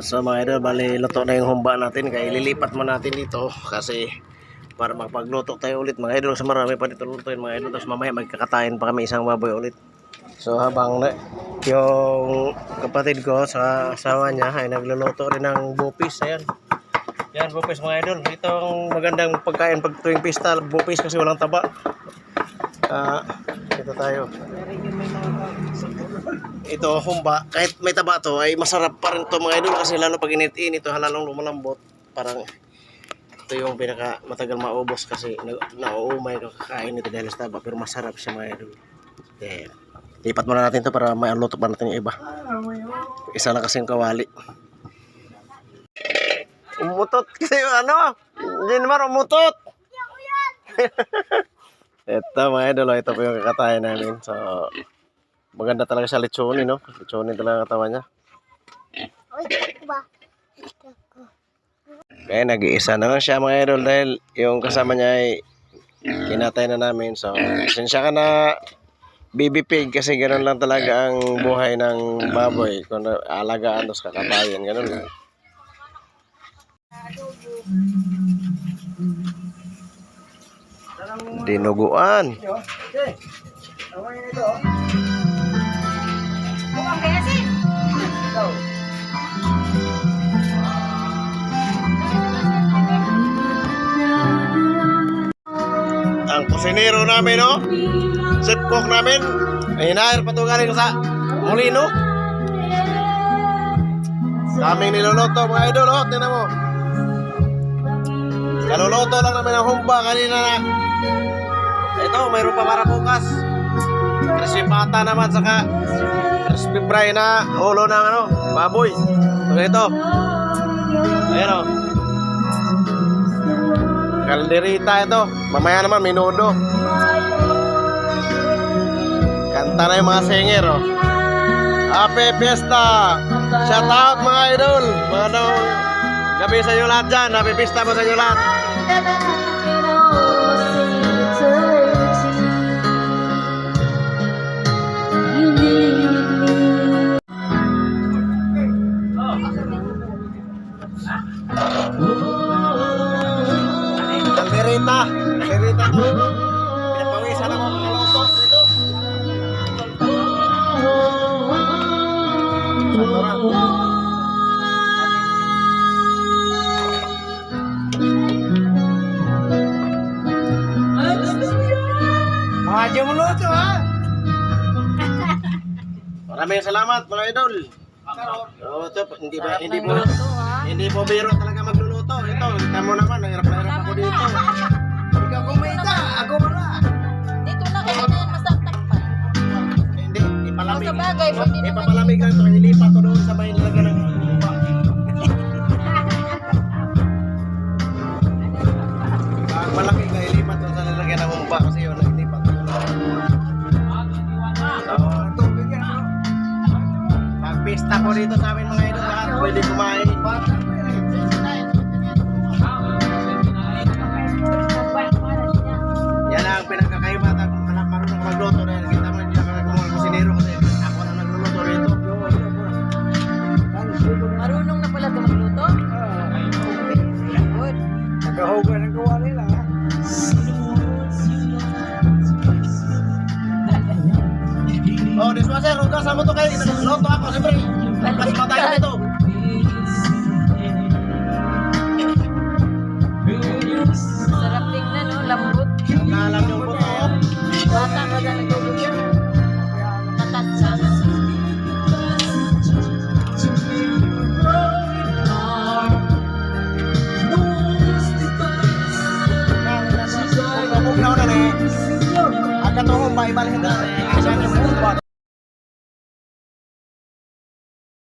So mga idol, bali luto na yung humba natin kaya ililipat mo natin dito kasi para makapagluto tayo ulit mga idol sa marami pa dito lutuin mga idol tapos mamaya magkakatayin pa kami isang baboy ulit. So habang na, yung kapatid ko sa asawa niya ay nagluluto rin ng bupis ayan. Yan bupis mga idol. Ito ang magandang pagkain pag tuwing pista bupis kasi walang taba. Ah, ito tayo. Ito humba kahit may taba to ay masarap pa rin to mga idol kasi lalo pag init-init ito halalong lumalambot parang ito yung pinaka matagal maubos kasi na- nauumay ka kakain ito dahil sa taba pero masarap siya mga idol. Yan. Lipat muna natin to para may luto pa natin yung iba. Isa lang kasing kawali. Umutot kasi yung ano. Hindi naman umutot. ito mga idol, ito po yung kakatayan namin. So, maganda talaga siya lechonin, no? Lechonin talaga katawan niya. Kaya nag-iisa na lang siya mga idol dahil yung kasama niya ay kinatay na namin. So, pasensya ka na baby pig kasi ganun lang talaga ang buhay ng baboy. Kung alagaan tapos kakatayin, ganun lang. Dinuguan. Ang kusinero namin, no? Chef cook namin. Hinair pa to galing sa Molino. Daming niluluto mga idol, oh. Tingnan mo. Kaluluto lang namin ang humba kanina na. Ito, mayroon pa para bukas. Crispy pata naman, saka crispy fry na ulo ng ano, baboy. Ito, ito. Ayan, oh. Kalderita ito. Mamaya naman, minudo. Kanta na yung mga singer, oh. Happy Fiesta! Shout out mga idol! Mga daw gabi sa inyo lahat dyan. Happy Fiesta po sa inyo lahat. Kalderita! Kalderita! Pinapawisan ako mga loto. Ito. Mga mo luto ha! Maraming salamat mga idol. Oo, ito, hindi ba, hindi po, hindi po biro talaga magluluto. Ito, kita mo naman, nahirap na hirap ako dito. Ikaw kumita, ako wala. Dito na kayo na yan, masaktak pa. Hindi, ipalamig. Sa bagay, pwede naman Ipapalamig lang ito, ilipat ko doon sa may nilagyan ng lupa. Malaki na ilipat doon sa nilagyan ng lupa kasi yun, ilipat ko doon. So, pag pista ko dito sa amin mga idol lahat, pwede kumain. Oh, dishwasher, hugasan mo to kayo. Luto ako, siyempre. Mas matayo nito. Sarap tingnan, no? Lambot. Naalam yung buto. Bata ka na nagulog yan. Tatat siya. Huwag na una na eh. Agad to,